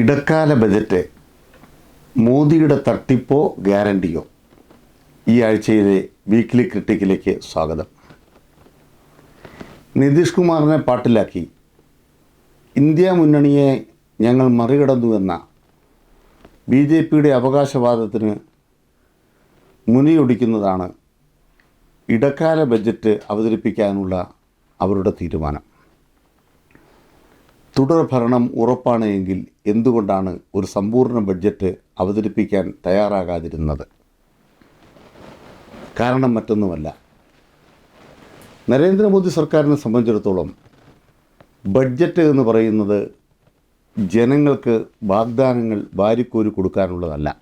ഇടക്കാല ബജറ്റ് മോദിയുടെ തട്ടിപ്പോ ഗ്യാരണ്ടിയോ? ഈ ആഴ്ചയിലെ വീക്ക്ലി ക്രിട്ടിക്കിലേക്ക് സ്വാഗതം. നിതീഷ് കുമാറിനെ പാട്ടിലാക്കി. ഇന്ത്യ മുന്നണിയെ ഞങ്ങൾ മറികടന്നു എന്ന ബി ജെ പിയുടെ അവകാശവാദത്തിന് മുനിയൊടിക്കുന്നതാണ് ഇടക്കാല ബജറ്റ് അവതരിപ്പിക്കാനുള്ള അവരുടെ തീരുമാനം. തുടർ ഭരണം ഉറപ്പാണ് എങ്കിൽ എന്തുകൊണ്ടാണ് ഒരു സമ്പൂർണ ബഡ്ജറ്റ് അവതരിപ്പിക്കാൻ തയ്യാറാകാതിരുന്നത്? കാരണം മറ്റൊന്നുമല്ല. നരേന്ദ്രമോദി സർക്കാരിനെ സംബന്ധിച്ചിടത്തോളം ബഡ്ജറ്റ് എന്ന് പറയുന്നത് ജനങ്ങൾക്ക് വാഗ്ദാനങ്ങൾ വാരിക്കോരി കൊടുക്കാനുള്ളതല്ല.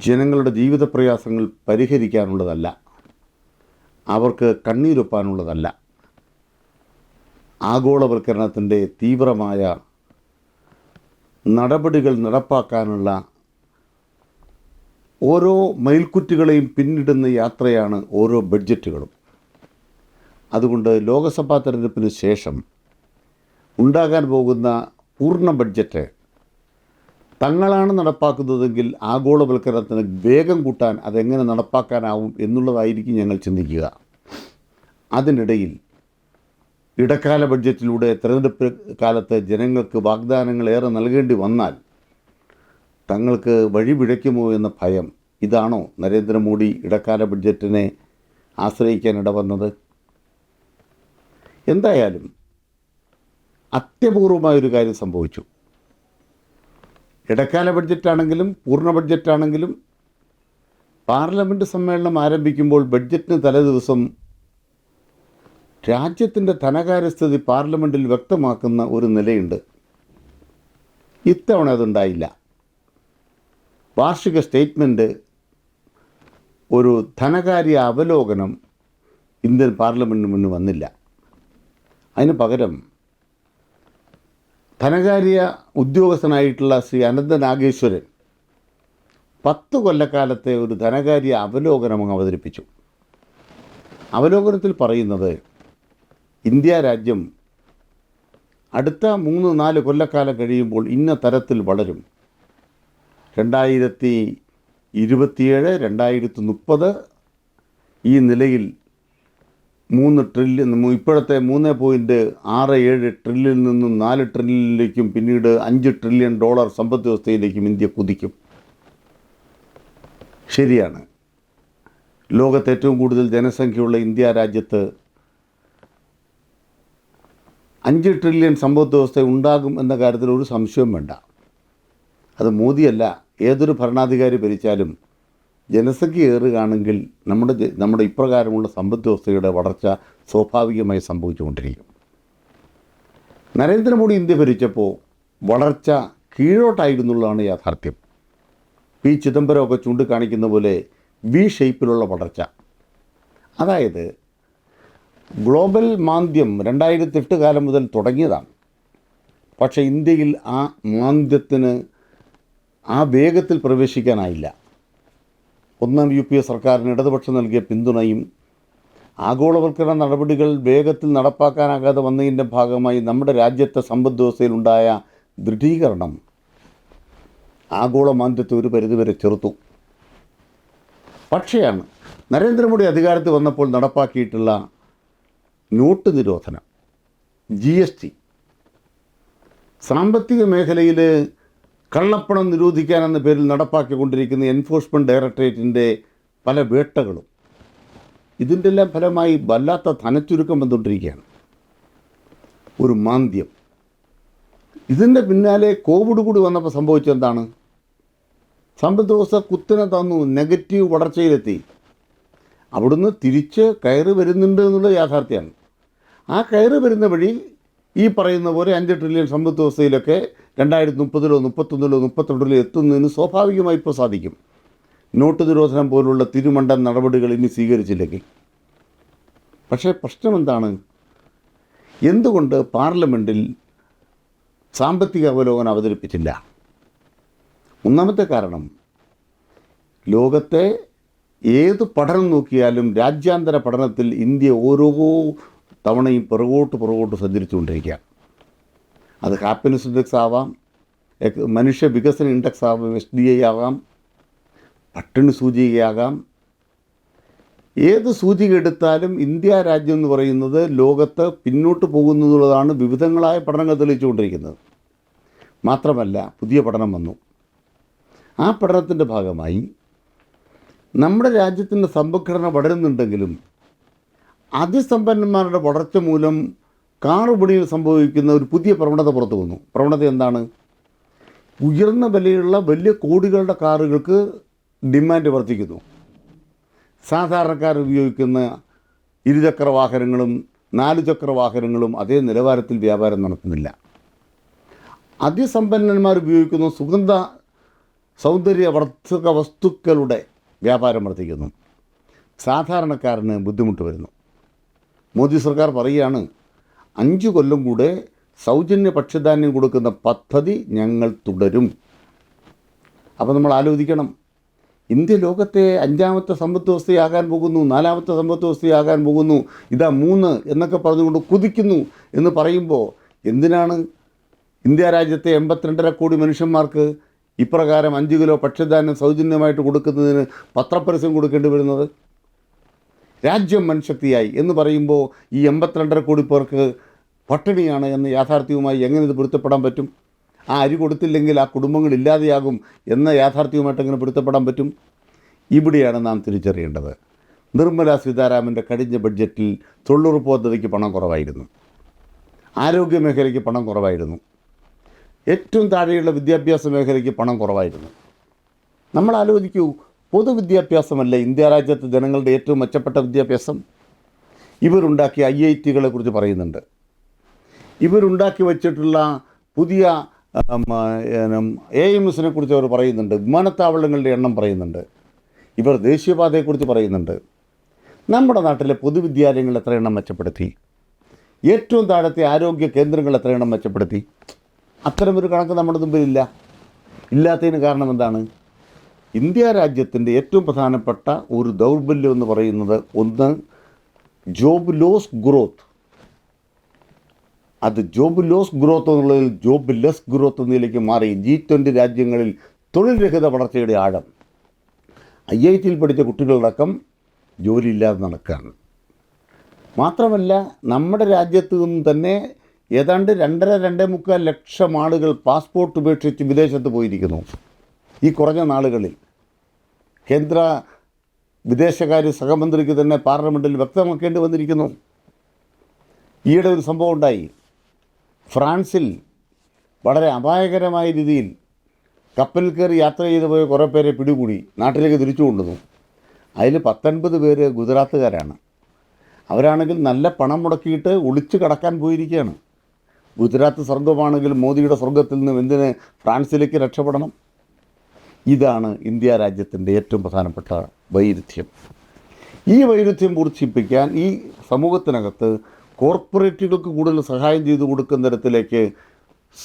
ജനങ്ങളുടെ ജീവിത പ്രയാസങ്ങൾ പരിഹരിക്കാനുള്ളതല്ല. അവർക്ക് കണ്ണീരൊപ്പാനുള്ളതല്ല. ആഗോളവൽക്കരണത്തിന്റെ തീവ്രമായ നടപടികൾ നടപ്പാക്കാനുള്ള ഓരോ മയിൽക്കുറ്റുകളെയും പിന്നിടുന്ന യാത്രയാണ് ഓരോ ബഡ്ജറ്റുകളും. അതുകൊണ്ട് ലോകസഭാ തെരഞ്ഞെടുപ്പിന് ശേഷം ഉണ്ടാകാൻ പോകുന്ന പൂർണ ബഡ്ജറ്റ് തങ്ങളാണ് നടപ്പാക്കുന്നതെങ്കിൽ ആഗോളവൽക്കരണത്തിന് വേഗം കൂട്ടാൻ അതെങ്ങനെ നടപ്പാക്കാനാവും എന്നുള്ളതായിരിക്കും ഞങ്ങൾ ചിന്തിക്കുക. അതിനിടയിൽ ഇടക്കാല ബഡ്ജറ്റിലൂടെ തിരഞ്ഞെടുപ്പ് കാലത്ത് ജനങ്ങൾക്ക് വാഗ്ദാനങ്ങൾ ഏറെ നൽകേണ്ടി വന്നാൽ തങ്ങൾക്ക് വഴി പിഴയ്ക്കുമോ എന്ന ഭയം ഇതാണോ നരേന്ദ്രമോദി ഇടക്കാല ബഡ്ജറ്റിനെ ആശ്രയിക്കാൻ ഇടവന്നത്? എന്തായാലും അത്യപൂർവമായൊരു കാര്യം സംഭവിച്ചു. ഇടക്കാല ബഡ്ജറ്റാണെങ്കിലും പൂർണ ബഡ്ജറ്റാണെങ്കിലും പാർലമെന്റ് സമ്മേളനം ആരംഭിക്കുമ്പോൾ ബഡ്ജറ്റിന് തലേദിവസം രാജ്യത്തിന്റെ ധനകാര്യസ്ഥിതി പാർലമെന്റിൽ വ്യക്തമാക്കുന്ന ഒരു നിലയുണ്ട്. ഇത്തവണ അതുണ്ടായില്ല. വാർഷിക സ്റ്റേറ്റ്മെന്റ് ഒരു ധനകാര്യ അവലോകനം ഇന്ത്യൻ പാർലമെന്റിന് മുന്നിൽ വന്നില്ല. അതിന് പകരം ധനകാര്യ ഉദ്യോഗസ്ഥനായിട്ടുള്ള ശ്രീ അനന്ത നാഗേശ്വരൻ പത്ത് കൊല്ലക്കാലത്തെ ഒരു ധനകാര്യ അവലോകനം അവതരിപ്പിച്ചു. അവലോകനത്തിൽ പറയുന്നത് ഇന്ത്യ രാജ്യം അടുത്ത മൂന്ന് നാല് കൊല്ലക്കാലം കഴിയുമ്പോൾ ഇന്ന തരത്തിൽ വളരും. രണ്ടായിരത്തി ഇരുപത്തിയേഴ് രണ്ടായിരത്തി മുപ്പത് ഈ നിലയിൽ മൂന്ന് ട്രില്യൺ ഇപ്പോഴത്തെ മൂന്ന് പോയിന്റ് ആറ് ഏഴ് ട്രില്യണിൽ നിന്നും നാല് ട്രില്യണിലേക്കും പിന്നീട് അഞ്ച് ട്രില്യൺ ഡോളർ സമ്പദ് വ്യവസ്ഥയിലേക്കും ഇന്ത്യ കുതിക്കും. ശരിയാണ്. ലോകത്ത് ഏറ്റവും കൂടുതൽ ജനസംഖ്യയുള്ള ഇന്ത്യ രാജ്യത്ത് അഞ്ച് ട്രില്യൺ സമ്പദ് വ്യവസ്ഥ ഉണ്ടാകും എന്ന കാര്യത്തിൽ ഒരു സംശയവും വേണ്ട. അത് മോദിയല്ല ഏതൊരു ഭരണാധികാരി ഭരിച്ചാലും ജനസംഖ്യ ഏറുകയാണെങ്കിൽ നമ്മുടെ നമ്മുടെ ഇപ്രകാരമുള്ള സമ്പദ് വ്യവസ്ഥയുടെ വളർച്ച സ്വാഭാവികമായി സംഭവിച്ചുകൊണ്ടിരിക്കും. നരേന്ദ്രമോദി ഇന്ത്യ ഭരിച്ചപ്പോൾ വളർച്ച കീഴോട്ടായിരുന്നുള്ളതാണ് യാഥാർത്ഥ്യം. പി ചിദംബരമൊക്കെ ചൂണ്ടിക്കാണിക്കുന്ന പോലെ വി ഷേപ്പിലുള്ള വളർച്ച. അതായത് ഗ്ലോബൽ മാന്ദ്യം രണ്ടായിരത്തി എട്ട് കാലം മുതൽ തുടങ്ങിയതാണ്. പക്ഷേ ഇന്ത്യയിൽ ആ മാന്ദ്യത്തിന് ആ വേഗത്തിൽ പ്രവേശിക്കാനായില്ല. ഒന്നാം യു പി എ സർക്കാരിന് ഇടതുപക്ഷം നൽകിയ പിന്തുണയും ആഗോളവൽക്കരണ നടപടികൾ വേഗത്തിൽ നടപ്പാക്കാനാകാതെ വന്നതിന്റെ ഭാഗമായി നമ്മുടെ രാജ്യത്തെ സമ്പദ് വ്യവസ്ഥയിലുണ്ടായ ദൃഢീകരണം ആഗോള മാന്ദ്യത്തെ ഒരു പരിധിവരെ ചെറുത്തു. പക്ഷേയാണ് നരേന്ദ്രമോദി അധികാരത്തിൽ വന്നപ്പോൾ നടപ്പാക്കിയിട്ടുള്ള നോട്ട് നിരോധനം ജി എസ് ടി സാമ്പത്തിക മേഖലയിൽ കള്ളപ്പണം നിരോധിക്കാൻ എന്ന പേരിൽ നടപ്പാക്കിക്കൊണ്ടിരിക്കുന്ന എൻഫോഴ്സ്മെന്റ് ഡയറക്ടറേറ്റിന്റെ പല വേട്ടകളും ഇതിന്റെ എല്ലാം ഫലമായി വല്ലാത്ത ധനച്ചുരുക്കം വന്നുകൊണ്ടിരിക്കുകയാണ്. ഒരു മാന്ദ്യം. ഇതിന്റെ പിന്നാലെ കോവിഡ് കൂടി വന്നപ്പോൾ സംഭവിച്ചെന്താണ് സമ്പദ് വ്യവസ്ഥ കുത്തിനെ തന്നു നെഗറ്റീവ് വളർച്ചയിലെത്തി അവിടുന്ന് തിരിച്ച് കയറി വരുന്നുണ്ട് എന്നുള്ള യാഥാർത്ഥ്യമാണ്. ആ കയറി വരുന്ന വഴി ഈ പറയുന്ന പോലെ അഞ്ച് ട്രില്യൺ സമ്പദ് വ്യവസ്ഥയിലൊക്കെ രണ്ടായിരത്തി മുപ്പതിലോ മുപ്പത്തൊന്നിലോ മുപ്പത്തിരണ്ടിലോ എത്തുന്നതിന് സ്വാഭാവികമായി ഇപ്പോൾ സാധിക്കും. നോട്ട് നിരോധനം പോലുള്ള തിരുമണ്ടൻ നടപടികൾ ഇനി സ്വീകരിച്ചില്ലെങ്കിൽ. പക്ഷേ പ്രശ്നം എന്താണ്? എന്തുകൊണ്ട് പാർലമെന്റിൽ സാമ്പത്തിക അവലോകനം അവതരിപ്പിച്ചില്ല? ഒന്നാമത്തെ കാരണം ലോകത്തെ ഏത് പഠനം നോക്കിയാലും രാജ്യാന്തര പഠനത്തിൽ ഇന്ത്യ ഓരോ തവണയും പുറകോട്ട് പുറകോട്ട് സഞ്ചരിച്ചുകൊണ്ടിരിക്കുക. അത് ഹാപ്പിനെസ് ഇൻഡെക്സ് ആവാം മനുഷ്യ വികസന ഇൻഡെക്സ് ആവാം എസ് ഡി ഐ ആകാം പട്ടിണി സൂചികയാകാം. ഏത് സൂചിക എടുത്താലും ഇന്ത്യ രാജ്യം എന്ന് പറയുന്നത് ലോകത്ത് പിന്നോട്ട് പോകുന്നതുള്ളതാണ് വിവിധങ്ങളായ പഠനങ്ങൾ തെളിയിച്ചുകൊണ്ടിരിക്കുന്നത്. മാത്രമല്ല പുതിയ പഠനം വന്നു. ആ പഠനത്തിന്റെ ഭാഗമായി നമ്മുടെ രാജ്യത്തിന്റെ സമ്പദ്ഘടന വളരുന്നുണ്ടെങ്കിലും അതിസമ്പന്നന്മാരുടെ വളർച്ച മൂലം കാർ വിപണിയിൽ സംഭവിക്കുന്ന ഒരു പുതിയ പ്രവണത പുറത്തു വന്നു. പ്രവണത എന്താണ്? ഉയർന്ന വിലയുള്ള വലിയ കോടികളുടെ കാറുകൾക്ക് ഡിമാൻഡ് വർദ്ധിക്കുന്നു. സാധാരണക്കാർ ഉപയോഗിക്കുന്ന ഇരുചക്ര വാഹനങ്ങളും നാലു ചക്ര വാഹനങ്ങളും അതേ നിലവാരത്തിൽ വ്യാപാരം നടത്തുന്നില്ല. അതിസമ്പന്നന്മാർ ഉപയോഗിക്കുന്ന സുഗന്ധ സൗന്ദര്യവർദ്ധക വസ്തുക്കളുടെ വ്യാപാരം വർദ്ധിക്കുന്നു. സാധാരണക്കാരന് ബുദ്ധിമുട്ട് വരുന്നു. മോദി സർക്കാർ പറയുകയാണ് അഞ്ച് കൊല്ലം കൂടെ സൗജന്യ ഭക്ഷ്യധാന്യം കൊടുക്കുന്ന പദ്ധതി ഞങ്ങൾ തുടരും. അപ്പോൾ നമ്മൾ ആലോചിക്കണം ഇന്ത്യ ലോകത്തെ അഞ്ചാമത്തെ സമ്പദ് വ്യവസ്ഥയാകാൻ പോകുന്നു നാലാമത്തെ സമ്പദ് വ്യവസ്ഥയാകാൻ പോകുന്നു ഇതാ മൂന്ന് എന്നൊക്കെ പറഞ്ഞുകൊണ്ട് കുതിക്കുന്നു എന്ന് പറയുമ്പോൾ എന്തിനാണ് ഇന്ത്യ രാജ്യത്തെ എൺപത്തിരണ്ടര കോടി മനുഷ്യന്മാർക്ക് ഇപ്രകാരം അഞ്ച് കിലോ ഭക്ഷ്യധാന്യം സൗജന്യമായിട്ട് കൊടുക്കുന്നതിന് പത്രപരസ്യം കൊടുക്കേണ്ടി വരുന്നത്? രാജ്യം മൺശക്തിയായി എന്ന് പറയുമ്പോൾ ഈ എൺപത്തിരണ്ടര കോടി പേർക്ക് പട്ടിണിയാണ് എന്ന യാഥാർത്ഥ്യവുമായി എങ്ങനെ ഇത് പൊരുത്തപ്പെടാൻ പറ്റും? ആ അരി കൊടുത്തില്ലെങ്കിൽ ആ കുടുംബങ്ങൾ ഇല്ലാതെയാകും എന്ന യാഥാർത്ഥ്യവുമായിട്ട് എങ്ങനെ പൊരുത്തപ്പെടാൻ പറ്റും? ഇവിടെയാണ് നാം തിരിച്ചറിയേണ്ടത്. നിർമ്മല സീതാരാമന്റെ കഴിഞ്ഞ ബഡ്ജറ്റിൽ തൊഴിലുറപ്പ് പദ്ധതിക്ക് പണം കുറവായിരുന്നു. ആരോഗ്യ മേഖലയ്ക്ക് പണം കുറവായിരുന്നു. ഏറ്റവും താഴെയുള്ള വിദ്യാഭ്യാസ മേഖലയ്ക്ക് പണം കുറവായിരുന്നു. നമ്മൾ ആലോചിക്കൂ പൊതുവിദ്യാഭ്യാസമല്ല ഇന്ത്യ രാജ്യത്തെ ജനങ്ങളുടെ ഏറ്റവും മെച്ചപ്പെട്ട വിദ്യാഭ്യാസം. ഇവരുണ്ടാക്കിയ ഐ ഐ ടികളെ കുറിച്ച് പറയുന്നുണ്ട്. ഇവരുണ്ടാക്കി വച്ചിട്ടുള്ള പുതിയ എ എം എസിനെ കുറിച്ച് അവർ പറയുന്നുണ്ട്. വിമാനത്താവളങ്ങളുടെ എണ്ണം പറയുന്നുണ്ട്. ഇവർ ദേശീയപാതയെക്കുറിച്ച് പറയുന്നുണ്ട്. നമ്മുടെ നാട്ടിലെ പൊതുവിദ്യാലയങ്ങൾ എത്ര എണ്ണം മെച്ചപ്പെടുത്തി? ഏറ്റവും താഴത്തെ ആരോഗ്യ കേന്ദ്രങ്ങൾ എത്ര എണ്ണം മെച്ചപ്പെടുത്തി? അത്തരമൊരു കണക്ക് നമ്മുടെ മുമ്പിലില്ല. ഇല്ലാത്തതിന് കാരണം എന്താണ്? ഇന്ത്യ രാജ്യത്തിന്റെ ഏറ്റവും പ്രധാനപ്പെട്ട ഒരു ദൗർബല്യം എന്ന് പറയുന്നത് ഒന്ന് ജോബ് ലോസ് ഗ്രോത്ത്. അത് ജോബ് ലോസ് ഗ്രോത്ത് എന്നുള്ളതിൽ ജോബ് ലെസ് ഗ്രോത്ത് എന്നതിലേക്ക് മാറി ജി ട്വന്റി രാജ്യങ്ങളിൽ തൊഴിൽ രഹിത വളർച്ചയുടെ ആഴം. ഐ ഐ ടിയിൽ പഠിച്ച കുട്ടികളടക്കം ജോലിയില്ലാതെ നടക്കുകയാണ്. മാത്രമല്ല നമ്മുടെ രാജ്യത്ത് നിന്ന് തന്നെ ഏതാണ്ട് രണ്ടര രണ്ടേ മുക്കാൽ ലക്ഷം ആളുകൾ പാസ്പോർട്ട് ഉപേക്ഷിച്ച് വിദേശത്ത് പോയിരിക്കുന്നു. ഈ കുറഞ്ഞ നാളുകളിൽ കേന്ദ്ര വിദേശകാര്യ സഹമന്ത്രിക്ക് തന്നെ പാർലമെന്റിൽ വ്യക്തമാക്കേണ്ടി വന്നിരിക്കുന്നു. ഈയിടെ ഒരു സംഭവം ഉണ്ടായി. ഫ്രാൻസിൽ വളരെ അപായകരമായ രീതിയിൽ കപ്പലിൽ കയറി യാത്ര ചെയ്ത് പോയ കുറേ പേരെ പിടികൂടി നാട്ടിലേക്ക് തിരിച്ചു കൊണ്ടുവന്നു. അതിൽ പത്തൊൻപത് പേര് ഗുജറാത്തുകാരാണ്. അവരാണെങ്കിൽ നല്ല പണം മുടക്കിയിട്ട് ഒളിച്ചു കടക്കാൻ പോയിരിക്കുകയാണ്. ഗുജറാത്ത് സ്വർഗമാണെങ്കിൽ മോദിയുടെ സ്വർഗത്തിൽ നിന്നും എന്തിന് ഫ്രാൻസിലേക്ക് രക്ഷപ്പെടണം? ഇതാണ് ഇന്ത്യ രാജ്യത്തിന്റെ ഏറ്റവും പ്രധാനപ്പെട്ട വൈരുദ്ധ്യം. ഈ വൈരുദ്ധ്യം പൂർത്തിപ്പിക്കാൻ ഈ സമൂഹത്തിനകത്ത് കോർപ്പറേറ്റുകൾക്ക് കൂടുതൽ സഹായം ചെയ്തു കൊടുക്കുന്ന തരത്തിലേക്ക്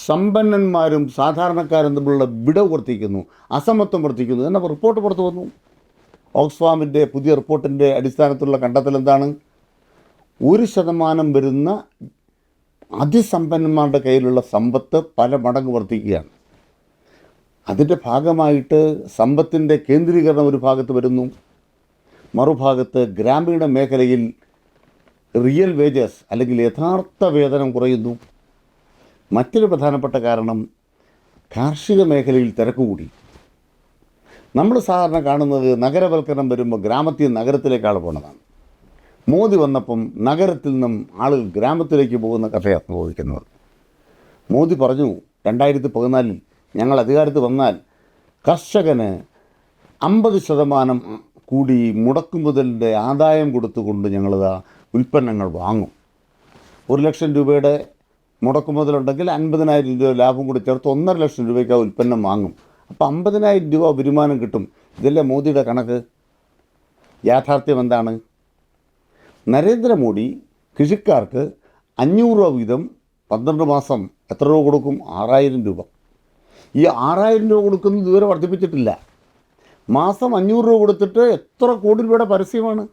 സമ്പന്നന്മാരും സാധാരണക്കാരും തമ്മിലുള്ള വിടവ് വർദ്ധിക്കുന്നു അസമത്വം വർദ്ധിക്കുന്നു എന്ന റിപ്പോർട്ട് പുറത്തു വന്നു. ഓക്സ്ഫാമിന്റെ പുതിയ റിപ്പോർട്ടിന്റെ അടിസ്ഥാനത്തിലുള്ള കണ്ടെത്തൽ എന്താണ്? ഒരു ശതമാനം വരുന്ന അതിസമ്പന്നന്മാരുടെ കയ്യിലുള്ള സമ്പത്ത് പല മടങ്ങ് വർദ്ധിക്കുകയാണ്. അതിന്റെ ഭാഗമായിട്ട് സമ്പത്തിന്റെ കേന്ദ്രീകരണം ഒരു ഭാഗത്ത് വരുന്നു. മറുഭാഗത്ത് ഗ്രാമീണ മേഖലയിൽ റിയൽ വേജസ് അല്ലെങ്കിൽ യഥാർത്ഥ വേതനം കുറയുന്നു. മറ്റൊരു പ്രധാനപ്പെട്ട കാരണം കാർഷിക മേഖലയിൽ തിരക്ക് കൂടി. നമ്മൾ സാധാരണ കാണുന്നത് നഗരവൽക്കരണം വരുമ്പോൾ ഗ്രാമത്തിൽ നിന്ന് നഗരത്തിലേക്കാൾ പോണതാണ്. മോദി വന്നപ്പം നഗരത്തിൽ നിന്നും ആളുകൾ ഗ്രാമത്തിലേക്ക് പോകുന്ന കഥയാണ് സംഭവിക്കുന്നത് മോദി പറഞ്ഞു രണ്ടായിരത്തി പതിനാലിൽ ഞങ്ങൾ അധികാരത്തിൽ വന്നാൽ കർഷകന് അമ്പത് ശതമാനം കൂടി മുടക്കുമുതലിന്റെ ആദായം കൊടുത്തുകൊണ്ട് ഞങ്ങളിത് ഉൽപ്പന്നങ്ങൾ വാങ്ങും. ഒരു ലക്ഷം രൂപയുടെ മുടക്കുമുതലുണ്ടെങ്കിൽ അൻപതിനായിരം രൂപ ലാഭം കൂടി ചേർത്ത് ഒന്നര ലക്ഷം രൂപയ്ക്ക് ആ ഉൽപ്പന്നം വാങ്ങും. അപ്പോൾ അമ്പതിനായിരം രൂപ വരുമാനം കിട്ടും. ഇതല്ലേ മോദിയുടെ കണക്ക്? യാഥാർത്ഥ്യം എന്താണ്? നരേന്ദ്രമോദി കൃഷിക്കാർക്ക് അഞ്ഞൂറ് രൂപ വീതം പന്ത്രണ്ട് മാസം എത്ര രൂപ കൊടുക്കും? ആറായിരം രൂപ. ഈ ആറായിരം രൂപ കൊടുക്കുന്നത് ഇതുവരെ വർദ്ധിപ്പിച്ചിട്ടില്ല. മാസം അഞ്ഞൂറ് രൂപ കൊടുത്തിട്ട് എത്ര കോടി രൂപയുടെ പരസ്യമാണ്?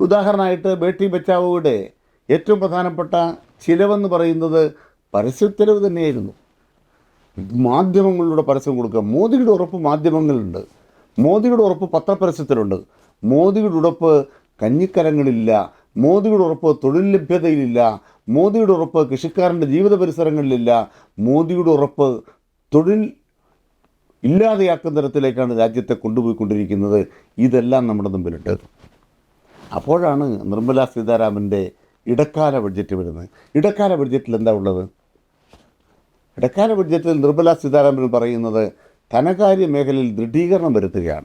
ഉദാഹരണമായിട്ട് ബേട്ടി ബച്ചാവോയുടെ ഏറ്റവും പ്രധാനപ്പെട്ട ചിലവെന്ന് പറയുന്നത് പരസ്യച്ചെലവ് തന്നെയായിരുന്നു. മാധ്യമങ്ങളിലൂടെ പരസ്യം കൊടുക്കുക. മോദിയുടെ ഉറപ്പ് മാധ്യമങ്ങളുണ്ട് മോദിയുടെ ഉറപ്പ് പത്രപരസ്യത്തിലുണ്ട്. മോദിയുടെ ഉറപ്പ് കഞ്ഞിക്കരങ്ങളില്ല മോദിയുടെ ഉറപ്പ് തൊഴിൽ ലഭ്യതയിലില്ല. മോദിയുടെ ഉറപ്പ് കൃഷിക്കാരന്റെ ജീവിത പരിസരങ്ങളിലില്ല. മോദിയുടെ ഉറപ്പ് തൊഴിൽ ഇല്ലാതെയാക്കുന്ന തരത്തിലേക്കാണ് രാജ്യത്തെ കൊണ്ടുപോയിക്കൊണ്ടിരിക്കുന്നത്. ഇതെല്ലാം നമ്മുടെ മുമ്പിലുണ്ട്. അപ്പോഴാണ് നിർമ്മല സീതാരാമന്റെ ഇടക്കാല ബഡ്ജറ്റ് വരുന്നത്. ഇടക്കാല ബഡ്ജറ്റിൽ എന്താ ഉള്ളത്? ഇടക്കാല ബഡ്ജറ്റിൽ നിർമ്മല സീതാരാമൻ പറയുന്നത് ധനകാര്യ മേഖലയിൽ ദൃഢീകരണം വരുത്തുകയാണ്.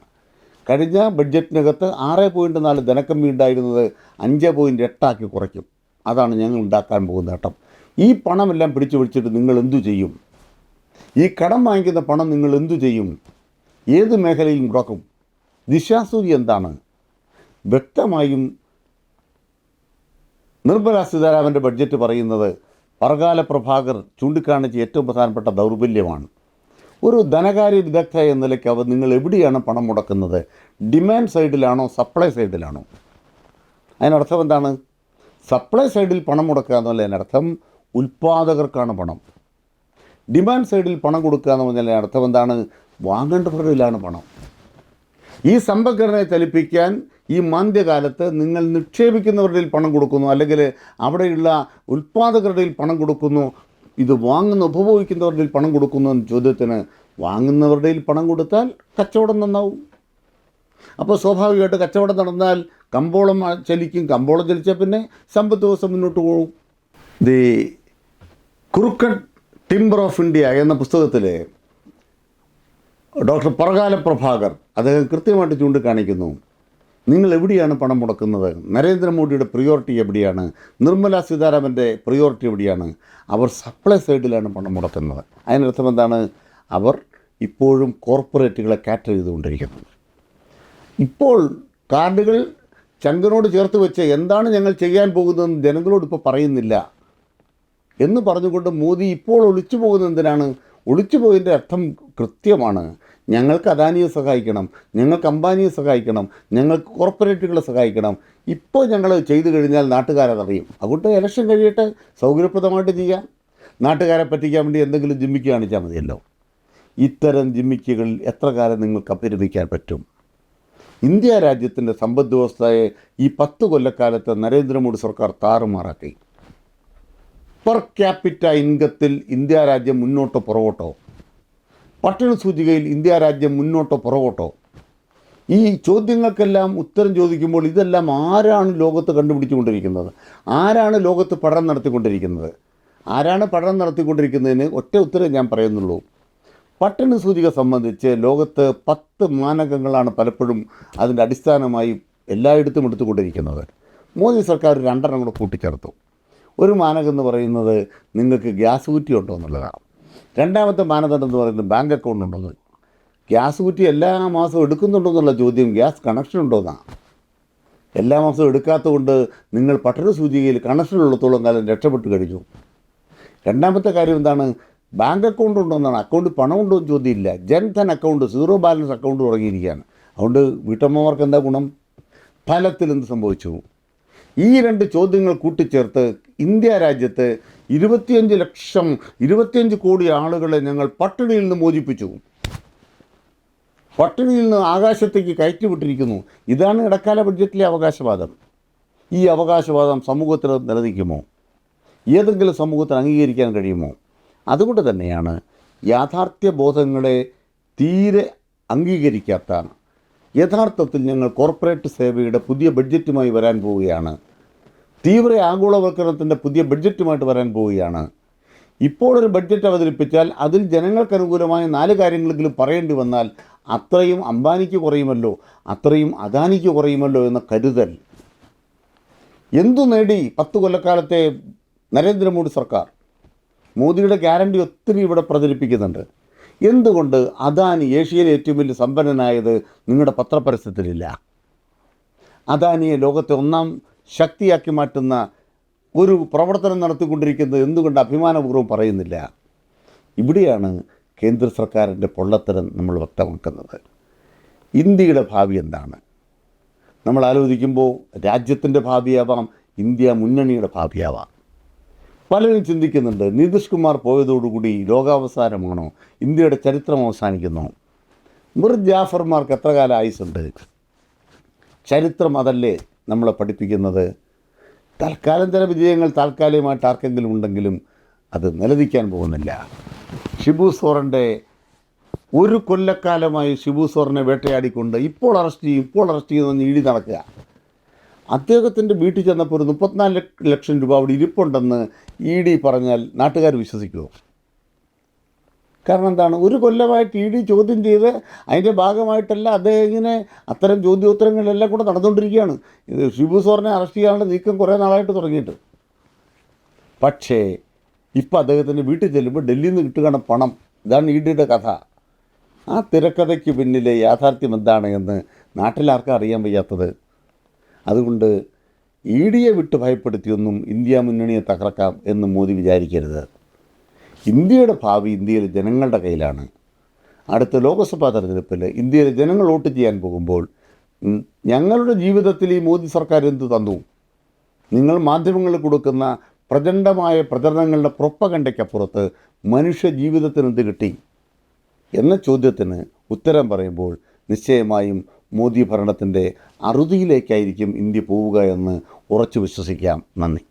കഴിഞ്ഞ ബഡ്ജറ്റിനകത്ത് ആറ് പോയിന്റ് നാല് ധനക്കമ്മി ഉണ്ടായിരുന്നത് അഞ്ച് പോയിന്റ് എട്ടാക്കി കുറയ്ക്കും. അതാണ് ഞങ്ങൾ ഉണ്ടാക്കാൻ പോകുന്ന നേട്ടം ഈ പണമെല്ലാം പിടിച്ചു പിടിച്ചിട്ട് നിങ്ങൾ എന്തു ചെയ്യും? ഈ കടം വാങ്ങിക്കുന്ന പണം നിങ്ങൾ എന്തു ചെയ്യും? ഏത് മേഖലയിൽ മുടക്കും? ദിശാസൂരി എന്താണ്? വ്യക്തമായും നിർമ്മല സീതാരാമന്റെ ബഡ്ജറ്റ് പറയുന്നത് വർഗാല പ്രഭാകർ ചൂണ്ടിക്കാണിച്ച ഏറ്റവും പ്രധാനപ്പെട്ട ദൗർബല്യമാണ്. ഒരു ധനകാര്യ വിദഗ്ധ എന്ന നിലയ്ക്ക് അവർ നിങ്ങൾ എവിടെയാണ് പണം മുടക്കുന്നത്? ഡിമാൻഡ് സൈഡിലാണോ സപ്ലൈ സൈഡിലാണോ അതിനർത്ഥം എന്താണ്? സപ്ലൈ സൈഡിൽ പണം മുടക്കുക എന്നുള്ളതിനർത്ഥം ഉൽപ്പാദകർക്കാണ് പണം. ഡിമാൻഡ് സൈഡിൽ പണം കൊടുക്കുക എന്ന് പറഞ്ഞാൽ അർത്ഥം എന്താണ്? വാങ്ങേണ്ടവരിലാണ് പണം. ഈ സമ്പദ്ഘടനയെ ചലിപ്പിക്കാൻ ഈ മാന്ദ്യകാലത്ത് നിങ്ങൾ നിക്ഷേപിക്കുന്നവരുടെ പണം കൊടുക്കുന്നു അല്ലെങ്കിൽ അവിടെയുള്ള ഉൽപ്പാദകരുടെ പണം കൊടുക്കുന്നു ഇത് വാങ്ങുന്ന ഉപഭോഗിക്കുന്നവരുടെ പണം കൊടുക്കുന്നു എന്ന ചോദ്യത്തിന് വാങ്ങുന്നവരുടെ പണം കൊടുത്താൽ കച്ചവടം നന്നാവും. അപ്പോൾ സ്വാഭാവികമായിട്ട് കച്ചവടം നടന്നാൽ കമ്പോളം ചലിക്കും കമ്പോളം ചലിച്ചാൽ പിന്നെ സമ്പത്ത് ദിവസം മുന്നോട്ട് പോകും. ദി കുറുക്കൻ ടിംബർ ഓഫ് ഇന്ത്യ എന്ന പുസ്തകത്തിൽ ഡോക്ടർ പറകാല പ്രഭാകർ അദ്ദേഹം കൃത്യമായിട്ട് ചൂണ്ടിക്കാണിക്കുന്നു. നിങ്ങൾ എവിടെയാണ് പണം മുടക്കുന്നത്? നരേന്ദ്രമോദിയുടെ പ്രിയോറിറ്റി എവിടെയാണ്? നിർമ്മല സീതാരാമന്റെ പ്രിയോറിറ്റി എവിടെയാണ്? അവർ സപ്ലൈ സൈഡിലാണ് പണം മുടക്കുന്നത്. അതിനർത്ഥം എന്താണ്? അവർ ഇപ്പോഴും കോർപ്പറേറ്റുകളെ കാറ്റർ ചെയ്തുകൊണ്ടിരിക്കുന്നു. ഇപ്പോൾ കാർഡുകൾ ചങ്കനോട് ചേർത്ത് വെച്ച് എന്താണ് ഞങ്ങൾ ചെയ്യാൻ പോകുന്നതെന്ന് ജനങ്ങളോട് ഇപ്പോൾ പറയുന്നില്ല. എന്ന് പറഞ്ഞുകൊണ്ട് മോദി ഇപ്പോൾ ഒളിച്ചു പോകുന്നത് എന്തിനാണ്? ഒളിച്ചു പോയതിന്റെ അർത്ഥം കൃത്യമാണ്. ഞങ്ങൾക്ക് അദാനിയെ സഹായിക്കണം ഞങ്ങൾക്ക് അംബാനിയെ സഹായിക്കണം ഞങ്ങൾക്ക് കോർപ്പറേറ്റുകളെ സഹായിക്കണം. ഇപ്പോൾ ഞങ്ങൾ ചെയ്തു കഴിഞ്ഞാൽ നാട്ടുകാരതറിയും അതുകൊണ്ട് ഇലക്ഷൻ കഴിയട്ടെ സൗകര്യപ്രദമായിട്ട് ചെയ്യാം. നാട്ടുകാരെ പറ്റിക്കാൻ വേണ്ടി എന്തെങ്കിലും ജിമ്മിക്ക് കാണിച്ചാൽ മതിയല്ലോ. ഇത്തരം ജിമ്മിക്കുകളിൽ എത്ര കാലം നിങ്ങൾക്ക് അപരിമിക്കാൻ പറ്റും? ഇന്ത്യ രാജ്യത്തിന്റെ സമ്പദ് വ്യവസ്ഥയെ ഈ പത്ത് കൊല്ലക്കാലത്ത് നരേന്ദ്രമോദി സർക്കാർ താറുമാറാക്കി. പെർ ക്യാപിറ്റ ഇൻകത്തിൽ ഇന്ത്യ രാജ്യം മുന്നോട്ട് പുറകോട്ടോ? പട്ടണ സൂചികയിൽ ഇന്ത്യ രാജ്യം മുന്നോട്ട് പുറകോട്ടോ? ഈ ചോദ്യങ്ങൾക്കെല്ലാം ഉത്തരം ചോദിക്കുമ്പോൾ ഇതെല്ലാം ആരാണ് ലോകത്ത് കണ്ടുപിടിച്ചുകൊണ്ടിരിക്കുന്നത്? ആരാണ് ലോകത്ത് പഠനം നടത്തിക്കൊണ്ടിരിക്കുന്നത്? ആരാണ് പഠനം നടത്തിക്കൊണ്ടിരിക്കുന്നതിന് ഒറ്റ ഉത്തരം ഞാൻ പറയുന്നുള്ളൂ. പട്ടണ സൂചിക സംബന്ധിച്ച് ലോകത്ത് പത്ത് മാനകങ്ങളാണ് പലപ്പോഴും അതിന്റെ അടിസ്ഥാനമായി എല്ലായിടത്തും എടുത്തുകൊണ്ടിരിക്കുന്നത്. മോദി സർക്കാർ രണ്ടെണ്ണം കൂടെ കൂട്ടിച്ചേർത്തു. ഒരു മാനകം പറയുന്നത് നിങ്ങൾക്ക് ഗ്യാസ് കുറ്റി ഉണ്ടോ എന്നുള്ളതാണ്. രണ്ടാമത്തെ മാനദണ്ഡം എന്ന് പറയുന്നത് ബാങ്ക് അക്കൗണ്ട് ഉണ്ടോ? ഗ്യാസ് കുറ്റി എല്ലാ മാസവും എടുക്കുന്നുണ്ടോ എന്നുള്ള ചോദ്യം ഗ്യാസ് കണക്ഷൻ ഉണ്ടോ എന്നാണ്. എല്ലാ മാസവും എടുക്കാത്തതുകൊണ്ട് നിങ്ങൾ പട്ടണ സൂചികയിൽ കണക്ഷൻ ഉള്ളത്തോളം കാലം രക്ഷപ്പെട്ട് കഴിഞ്ഞു. രണ്ടാമത്തെ കാര്യം എന്താണ്? ബാങ്ക് അക്കൗണ്ട് ഉണ്ടോ എന്നാണ്. അക്കൗണ്ട് പണം ഉണ്ടോ എന്ന് ചോദ്യമില്ല. Jan Dhan account zero balance account തുടങ്ങിയിരിക്കുകയാണ്. അതുകൊണ്ട് വീട്ടമ്മമാർക്ക് എന്താ ഗുണം? ഫലത്തിൽ എന്ത് സംഭവിച്ചു? ഈ രണ്ട് ചോദ്യങ്ങൾ കൂട്ടിച്ചേർത്ത് ഇന്ത്യ രാജ്യത്ത് ഇരുപത്തിയഞ്ച് ലക്ഷം ഇരുപത്തിയഞ്ച് കോടി ആളുകളെ ഞങ്ങൾ പട്ടിണിയിൽ നിന്ന് മോചിപ്പിച്ചു. പട്ടിണിയിൽ നിന്ന് ആകാശത്തേക്ക് കയറ്റിവിട്ടിരിക്കുന്നു. ഇതാണ് ഇടക്കാല ബഡ്ജറ്റിലെ അവകാശവാദം. ഈ അവകാശവാദം സമൂഹത്തിൽ നിലനിൽക്കുമോ? ഏതെങ്കിലും സമൂഹത്തിന് അംഗീകരിക്കാൻ കഴിയുമോ? അതുകൊണ്ട് തന്നെയാണ് യാഥാർത്ഥ്യ ബോധങ്ങളെ തീരെ അംഗീകരിക്കാത്ത യഥാർത്ഥത്തിൽ ഞങ്ങൾ കോർപ്പറേറ്റ് സേവയുടെ പുതിയ ബഡ്ജറ്റുമായി വരാൻ പോവുകയാണ് തീവ്ര ആഗോളവൽക്കരണത്തിന്റെ പുതിയ ബഡ്ജറ്റുമായിട്ട് വരാൻ പോവുകയാണ്. ഇപ്പോൾ ഒരു ബഡ്ജറ്റ് അവതരിപ്പിച്ചാൽ അതിൽ ജനങ്ങൾക്ക് അനുകൂലമായ നാല് കാര്യങ്ങളെങ്കിലും പറയേണ്ടി വന്നാൽ അത്രയും അംബാനിക്ക് കുറയുമല്ലോ അത്രയും അദാനിക്ക് കുറയുമല്ലോ എന്ന കരുതൽ. എന്തു നേടി പത്ത് കൊല്ലക്കാലത്തെ നരേന്ദ്രമോദി സർക്കാർ? മോദിയുടെ ഗ്യാരണ്ടി ഒത്തിരി ഇവിടെ പ്രചരിപ്പിക്കുന്നുണ്ട്. എന്തുകൊണ്ട് അദാനി ഏഷ്യയിലെ ഏറ്റവും വലിയ സമ്പന്നനായത് നിങ്ങളുടെ പത്രപരസ്യത്തിലില്ല അദാനിയെ ലോകത്തെ ഒന്നാം ശക്തിയാക്കി മാറ്റുന്ന ഒരു പ്രവർത്തനം നടത്തിക്കൊണ്ടിരിക്കുന്നത് എന്തുകൊണ്ട് അഭിമാനപൂർവം പറയുന്നില്ല? ഇവിടെയാണ് കേന്ദ്ര സർക്കാരിന്റെ പൊള്ളത്തരം നമ്മൾ വ്യക്തമാക്കുന്നത്. ഇന്ത്യയുടെ ഭാവി എന്താണ്? നമ്മൾ ആലോചിക്കുമ്പോൾ രാജ്യത്തിന്റെ ഭാവിയാവാം ഇന്ത്യ മുന്നണിയുടെ ഭാവിയാവാം. പലരും ചിന്തിക്കുന്നുണ്ട് നിതീഷ് കുമാർ പോയതോടുകൂടി ലോകാവസാനമാണോ? ഇന്ത്യയുടെ ചരിത്രം അവസാനിക്കുന്നു? മിർ ജാഫർമാർക്ക് എത്ര കാലം ആയുസുണ്ട് ചരിത്രം അതല്ലേ നമ്മളെ പഠിപ്പിക്കുന്നത്. തൽക്കാലം ചില വിജയങ്ങൾ താൽക്കാലികമായിട്ട് ആർക്കെങ്കിലും ഉണ്ടെങ്കിലും അത് നിലനിൽക്കാൻ പോകുന്നില്ല. ഷിബു സോറന്റെ ഒരു കൊല്ലക്കാലമായി ഷിബു സോറിനെ വേട്ടയാടിക്കൊണ്ട് ഇപ്പോൾ അറസ്റ്റ് ചെയ്യും ഇപ്പോൾ അറസ്റ്റ് ചെയ്യുമെന്ന് ഇടി നടക്കുക. അദ്ദേഹത്തിന്റെ വീട്ടിൽ ചെന്നപ്പോൾ ഒരു മുപ്പത്തിനാല് ലക്ഷ- രൂപ അവിടെ ഇരിപ്പുണ്ടെന്ന് ഇ ഡി പറഞ്ഞാൽ നാട്ടുകാർ വിശ്വസിക്കുമോ കാരണം എന്താണ്? ഒരു കൊല്ലമായിട്ട് ഇ ഡി ചോദ്യം ചെയ്ത് അതിന്റെ ഭാഗമായിട്ടല്ല അദ്ദേഹം ഇങ്ങനെ അത്തരം ചോദ്യോത്തരങ്ങളെല്ലാം കൂടെ നടന്നുകൊണ്ടിരിക്കുകയാണ്. ഇത് ഷിബു സോറിനെ അറസ്റ്റ് ചെയ്യാനുള്ള നീക്കം കുറേ നാളായിട്ട് തുടങ്ങിയിട്ട്. പക്ഷേ ഇപ്പോൾ അദ്ദേഹത്തിന്റെ വീട്ടിൽ ചെല്ലുമ്പോൾ ഡൽഹിയിൽ നിന്ന് കിട്ടുകയാണ് പണം. ഇതാണ് ഇ ഡിയുടെ കഥ. ആ തിരക്കഥയ്ക്ക് പിന്നിലെ യാഥാർത്ഥ്യം എന്താണ് എന്ന് നാട്ടിലാർക്കും അറിയാൻ വയ്യാത്തത്? അതുകൊണ്ട് ഇ ഡിയെ വിട്ട് ഭയപ്പെടുത്തിയൊന്നും ഇന്ത്യ മുന്നണിയെ തകർക്കാം എന്ന് മോദി വിചാരിക്കരുത്. ഇന്ത്യയുടെ ഭാവി ഇന്ത്യയിലെ ജനങ്ങളുടെ കയ്യിലാണ്. അടുത്ത ലോക്സഭാ തെരഞ്ഞെടുപ്പിൽ ഇന്ത്യയിലെ ജനങ്ങൾ വോട്ട് ചെയ്യാൻ പോകുമ്പോൾ ഞങ്ങളുടെ ജീവിതത്തിൽ ഈ മോദി സർക്കാർ എന്ത് തന്നു? നിങ്ങൾ മാധ്യമങ്ങൾ കൊടുക്കുന്ന പ്രചണ്ഡമായ പ്രചരണങ്ങളുടെ പ്രൊപ്പകണ്ടയ്ക്കപ്പുറത്ത് മനുഷ്യ ജീവിതത്തിന് എന്ത് കിട്ടി? എന്ന ചോദ്യത്തിന് ഉത്തരം പറയുമ്പോൾ നിശ്ചയമായും മോദി ഭരണത്തിന്റെ അറുതിയിലേക്കായിരിക്കും ഇന്ത്യ പോവുക എന്ന് ഉറച്ചു വിശ്വസിക്കാം. നന്ദി.